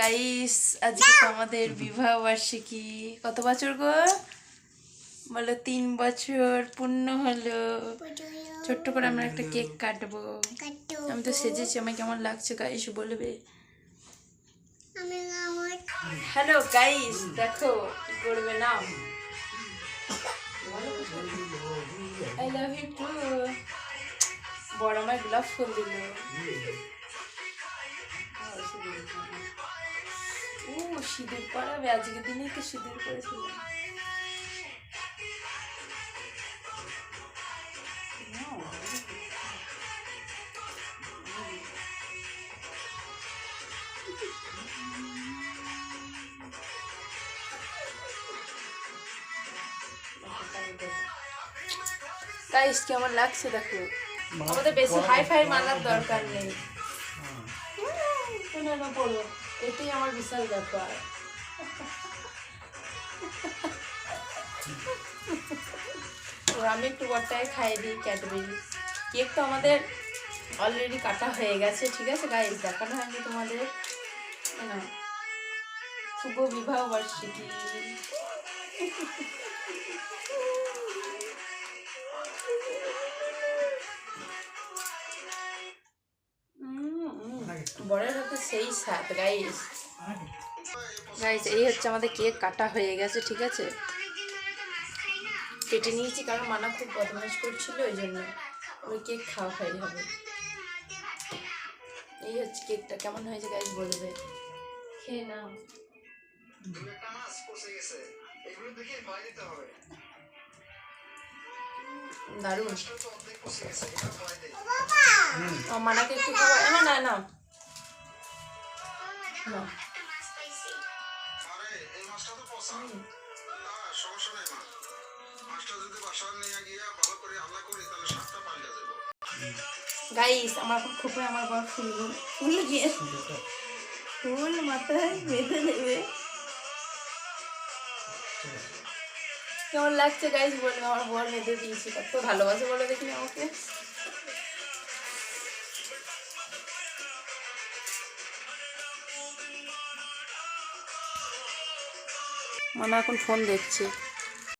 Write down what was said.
Guys আজকে তো আমাদের বিবাহ বার্ষিকী। কত বছর গো? বলো তিন বছর পূর্ণ হলো। ছোট্ট করে আমরা একটা কেক কাটবো। আমি তো সেজেছি, আমায় কেমন লাগছে গাইস বলবে। হ্যালো গাইস দেখো কি করবে না। আই লাভ ইউ টু বড় আমার গোলাপ ফুল দিল। ও সিঁদুর পরাবে আজকের দিনেই তো সিঁদুর পরেছিলাম গাইস কেমন লাগছে দেখো? আমাদের বেশি হাই ফাই মানার দরকার নেই। না না বলো এটাই আমার বিশাল ব্যাপার। আমি একটু বরটাকে খাইয়ে দিই, ক্যাডবেরি। কেক তো আমাদের অলরেডি কাটা হয়ে গেছে, ঠিক আছে গাইস দেখানো হয়নি তোমাদের? এই শুভ বিবাহ বার্ষিকী। বড়ের হাতে সেই স্বাদ গাইস গাইস এই হচ্ছে আমাদের কেক কাটা হয়ে গেছে ঠিক আছে? কেটে নিয়েছি কারণ মানা খুব বদমাশ করছিল ওই জন্য ওই কেক খাওয়া খাই হবে। এই হচ্ছে কেকটা কেমন হয়েছে গাইস বলবে খেয়ে নাও। দারুণ। ও মানাকে একটু খাওয়া না না। গাইস আমার এখন খুব আমার বর ফুল ফুল গিয়ে ফুল মাথায় বেঁধে দেবে। কেমন লাগছে গাইস বলবে? আমার বর বেঁধে দিয়েছি কত ভালোবাসে বলে দেখি আমাকে। মানা এখন ফোন দেখছে।